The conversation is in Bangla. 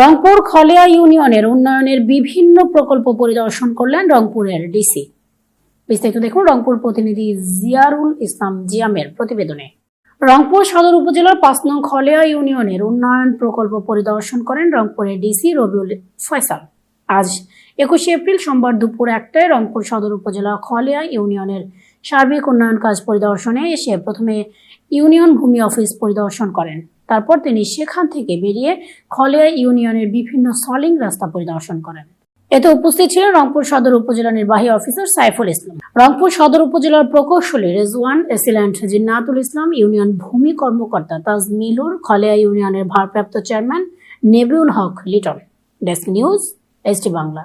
রংপুর খলিয়া ইউনিয়নের উন্নয়নের বিভিন্ন প্রকল্প পরিদর্শন করলেন রংপুরের ডিসি। বিস্তারিত দেখুন রংপুর প্রতিনিধি জিয়ারুল ইসলাম জিয়ামের প্রতিবেদনে। রংপুর সদর উপজেলার পাঁচ নং খলিয়া ইউনিয়নের উন্নয়ন প্রকল্প পরিদর্শন করেন রংপুরের ডিসি রবিউল ফয়সাল। আজ একুশে এপ্রিল সোমবার দুপুর একটায় রংপুর সদর উপজেলা খলিয়া ইউনিয়নের সার্বিক উন্নয়ন কাজ পরিদর্শনে এসে প্রথমে ইউনিয়ন ভূমি অফিস পরিদর্শন করেন। তারপর তিনি সেখান থেকে বেরিয়ে খলিয়া ইউনিয়নের বিভিন্ন সলিং রাস্তা পরিদর্শন করেন। এতে উপস্থিত ছিলেন রংপুর সদর উপজেলা নির্বাহী অফিসার সাইফুল ইসলাম। রংপুর সদর উপজেলার প্রকৌশলী Rezwan AC land Jinnatul Islam, union ভূমি কর্মকর্তা তাজমিলুর, খলিয়া ইউনিয়নের ভারপ্রাপ্ত chairman Nebiul Haque Liton. Desk news, ST Bangla.